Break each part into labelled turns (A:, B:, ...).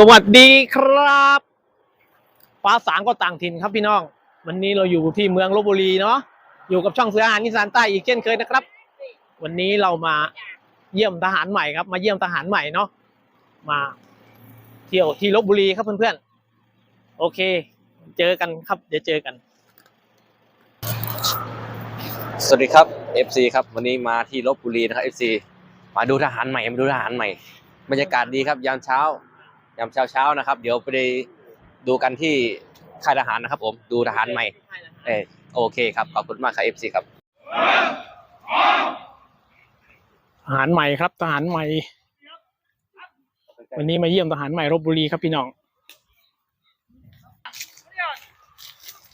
A: สวัสดีครับฟ้าสางก็ต่างถิ่นครับพี่น้อง วันนี้เราอยู่ที่เมืองลบบุรีเนาะอยู่กับช่องเสืออาหารอีสานใต้อีกเช่นเคยนะครับ วันนี้เรามาเยี่ยมทหารใหม่ครับ มาเยี่ยมทหารใหม่เนาะมาเที่ยวที่ลบบุรีครับเพื่อนๆโอเค เจอกันครับ เดี๋ยวเจอกัน
B: สวัสดีครับ FC ครับ วันนี้มาที่ลบบุรีนะครับ FC มาดูทหารใหม่มาดูทหารใหม่บรรยากาศดีครับยามเช้า ยามเช้าเช้าๆนะครับ เดี๋ยวไปดูกันที่ค่ายทหารนะครับ ผมดูทหารใหม่เออโอเคครับขอบคุณมากครับ FC ครับ
A: ทหารใหม่ครับทหารใหม่ วันนี้มาเยี่ยมทหารใหม่ลบบุรีครับพี่น้อง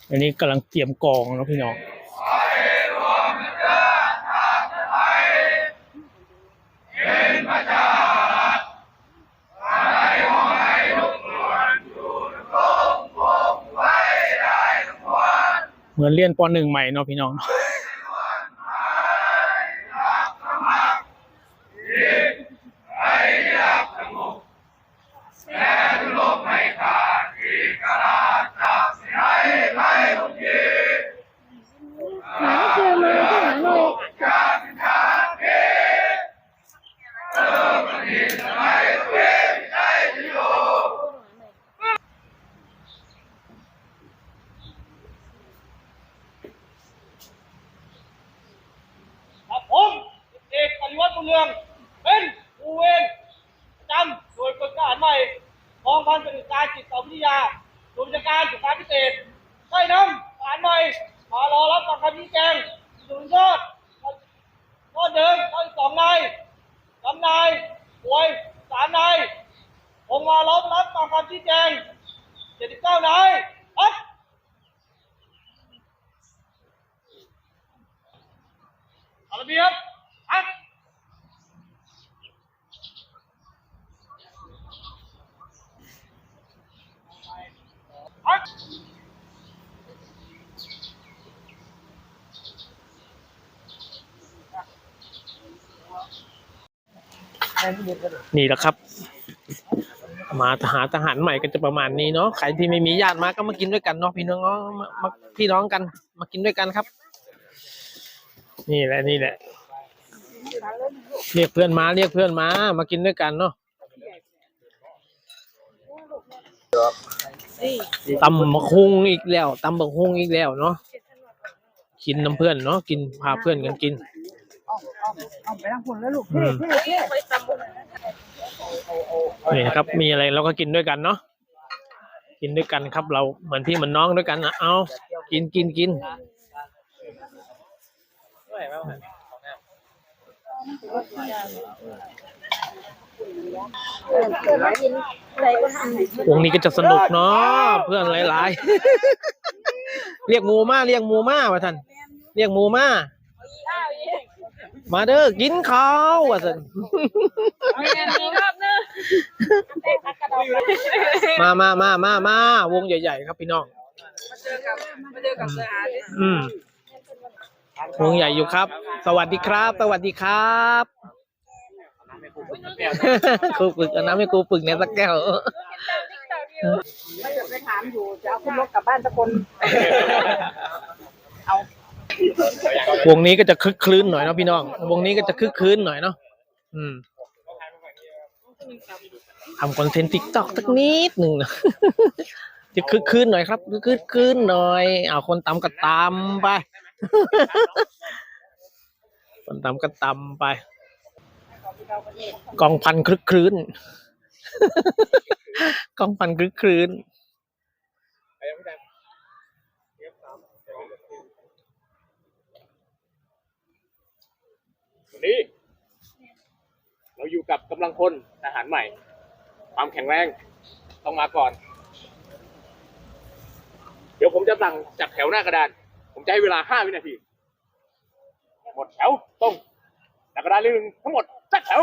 A: วันนี้กำลังเตรียมกองแล้วพี่น้อง เหมือนเรียนปหนึ่งใหม่เนาะพี่น้อง
C: หาเจอเลยก็หาเลย
D: ครับผมเอกปฏิวัติบุญ เรือง เป็นผู้เวรประจำหน่วยฝึกทหารใหม่กองพันปฏิบัติการจิตวิทยาหน่วยการศึกษาพิเศษได้นำทหารใหม่มารอรับฟังคำชี้แจงสุนทรก็เดิมทั้งสองนายกำนายป่วยสามนายคงมารับรับฟังคำชี้แจงเจ็ดสิบเก้านายครับเอาระเบียรับครับ
A: นี่แหละครับ มาหาทหารใหม่ก็จะประมาณนี้เนาะใครที่ไม่มีญาติมาก็มากินด้วยกันเนาะพี่น้องมาพี่น้องกัน มากินด้วยกันครับ นี่แหละนี่แหละ เรียกเพื่อนมาเรียกเพื่อนมา มากินด้วยกันเนาะตำบักฮุงอีกแล้วตำบักฮุงอีกแล้วเนาะกินน้ำเพื่อนเนาะกินพาเพื่อนกันกิน
C: เอาไปทางคนแล้วลูก
A: อืมนี่นะครับมีอะไรเราก็กินด้วยกันเนาะกินด้วยกันครับ เราเหมือนพี่เหมือนน้องด้วยกันนะเอากินกินกิน
C: เกิดมากินอะไรก็ทำ
A: วงนี้ก็จะสนุกเนาะเพื่อนหลายๆ เรียกหมูมาเรียกหมูมาว่าท่าน เรียกหมูมา มาเด้อกินข้าวว่าท่านมามามามามาวงใหญ่ ๆ ครับพี่น้องอืมวงใหญ่อยู่ครับ สวัสดีครับ สวัสดีครับครูปึกเอาน้ำให้ครูปึกเนี่ยสักแก้ว
C: ไม่ไปถามอยู่จะเอาขึ้นรถกลับบ้านสักคน
A: วงนี้ก็จะคึกคลื้นหน่อยเนาะพี่น้อง วงนี้ก็จะคึกคลื้นหน่อยเนาะอืมทำคอนเทนต์ทิกตอกสักนิดหนึ่งนะจะคึกคืนหน่อยครับคึกคืนหน่อยเอาคนตำก็ตำไป คนตำก็ตำไปกองพันคลึกคลื้นกองพันคลึกคลื้น
D: วันนี้ เราอยู่กับกำลังพลทหารใหม่ ความแข็งแรงต้องมาก่อน เดี๋ยวผมจะสั่งจัดแถวหน้ากระดาน ผมจะให้เวลาห้าวินาที หมดแถวตรงหน้ากระดานเรียงหนึ่งทั้งหมดจัดแถว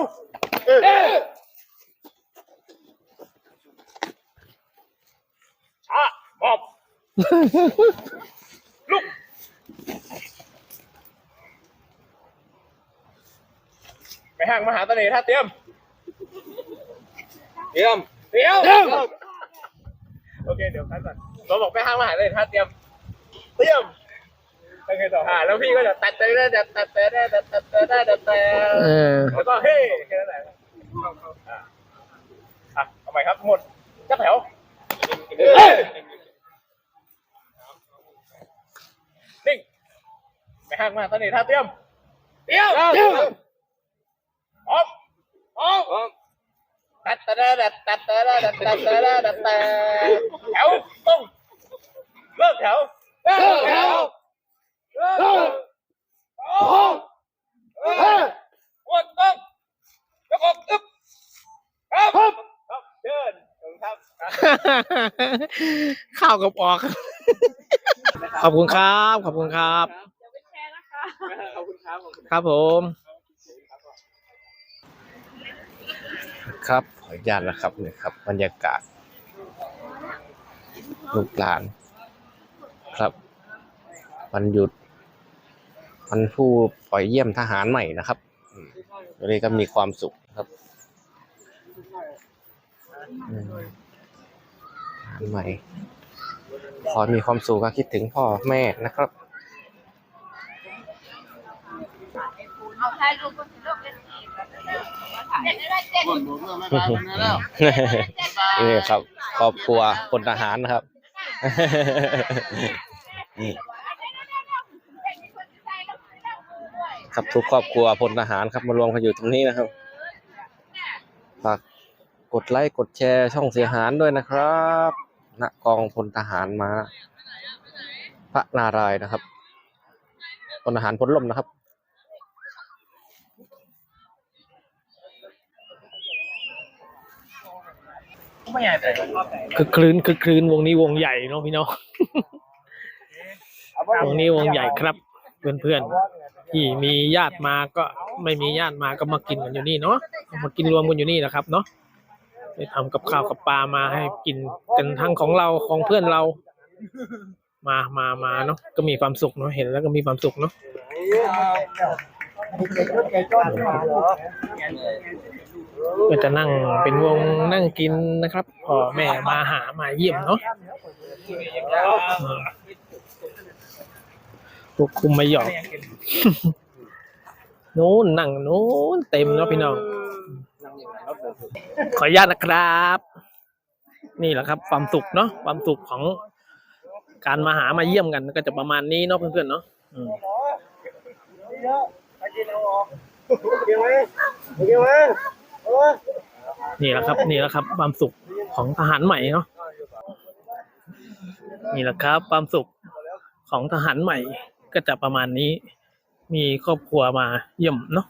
D: เอ๊ะช้ามอบ ลุก ไป ห้างมหาเสน่ห์ท่าเตรียม เตรียม
A: เดี๋ยวโอเคเดี๋ยวพักก่อนเราบอกไปห้างมาหาเลยถ้าเตรียม เตรียมแล้วไงต่ออ่าแล้วพี่ก็จะตัดเตะได้ตัดตัดเตะได้ตัดตัดเตะได้ตัดเตะแล้วก็เฮ้แค่นั้นแหละอะอะทำไมครับหมดจับแถวนิ่งไปห้างมาตอนนี้ท่าเตรียม เตรียมัดตะระดัดตัะระดัดตัะระดัตแถวตรงเลิกแถวเลิกแถวเลิกตรงเฮ้หัวตรงยกอกอึ๊บครับครับเชิญครับข้าวกับออก ขอบคุณครับ ขอบคุณครับขอบคุณครับ ครับผม
B: ครับ ขออนุญาตนะครับเนี่ยครับ บรรยากาศ ลูกหลาน ครับวันหยุดวันผู้ปล่อยเยี่ยมทหารใหม่นะครับวันนี้ก็มีความสุขครับทหารใหม่ขอมีความสุขก็คิดถึงพ่อแม่นะครับ
C: เอาถ่ายรูปบนโลกเล่น เองเด็ดได้เจ็ด
B: นี่ครับครอบครัวพลทหารนะครับครับทุกครอบครัวพลทหารครับมารวมกันอยู่ตรงนี้นะครับฝากกดไลค์กดแชร์ช่องเสียหารด้วยนะครับณกองพลทหารมา พระนารายณ์นะครับพลทหารพลล่มนะครับ
A: ไม่ใหญ่แต่คือคลื่นคือคลื่นวงนี้วงใหญ่เนาะพี่น้องวงนี้วงใหญ่ครับ เพื่อนๆที่มีญาติมาก็ไม่มีญาติมาก็มากินกันอยู่นี่เนาะมากินรวมกันอยู่นี่นะครับ เนาะไปทำกับข้าวกับปลามาให้กินกันทั้งของเราของเพื่อนเรา มามามาเนาะก็มีความสุขเนาะเห็นแล้วก็มีความสุขเนาะ ก็จะนั่งเป็นวงนั่งกินนะครับพ่อแม่มาหามาเยี่ยมเนาะพวกคุมมาหยอกนู้นนั่งนู้นเต็มแล้วพี่น้องขออนุญาตนะครับ นี่แหละครับ ความสุขเนาะความสุขของการมาหามาเยี่ยมกันก็จะประมาณนี้เนาะเพื่อนๆเนาะ อืมนี่แหละครับ นี่แหละครับ ความสุขของทหารใหม่เนาะนี่แหละครับ ความสุขของทหารใหม่ก็จะประมาณนี้ มีครอบครัวมาเยี่ยมเนาะ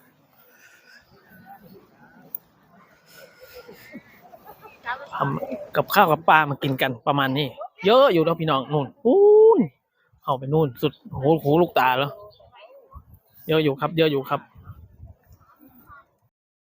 A: ทำกับข้าวกับปลามากินกันประมาณนี้ เยอะอยู่แล้วพี่น้องนู่นนู่นเอาไปนู่นสุดโหหูลูกตาแล้ว เยอะอยู่ครับ เยอะอยู่ครับ